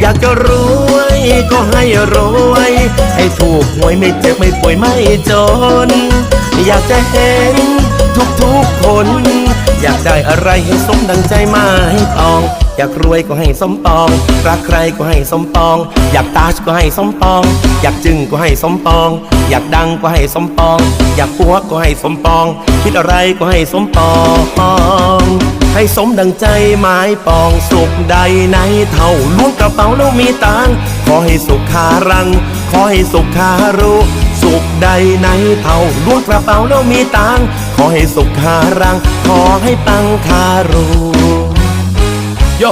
อยากจะรวยก็ให้รวย ให้ถูกหวยไม่เจ็บไม่ป่วยไม่จน อยากจะเห็นทุกๆคน อยากได้อะไรให้สมดังใจมาให้ปอง อยากรวยก็ให้สมปอง รักใครก็ให้สมปอง อยากตาชก็ให้สมปอง อยากจึงก็ให้สมปอง อยากดังก็ให้สมปอง อยากปัวก็ให้สมปอง คิดอะไรก็ให้สมปอง ให้สมดังใจหมายปองสุขใดในเท่าล้วงกระเป๋าแล้วมีตังขอให้สุขคารัง ขอให้สุขคารุสุขใดในเท่าล้วงกระเป๋าแล้วมีตังขอให้สุขคารัง ขอให้ปังคารุโย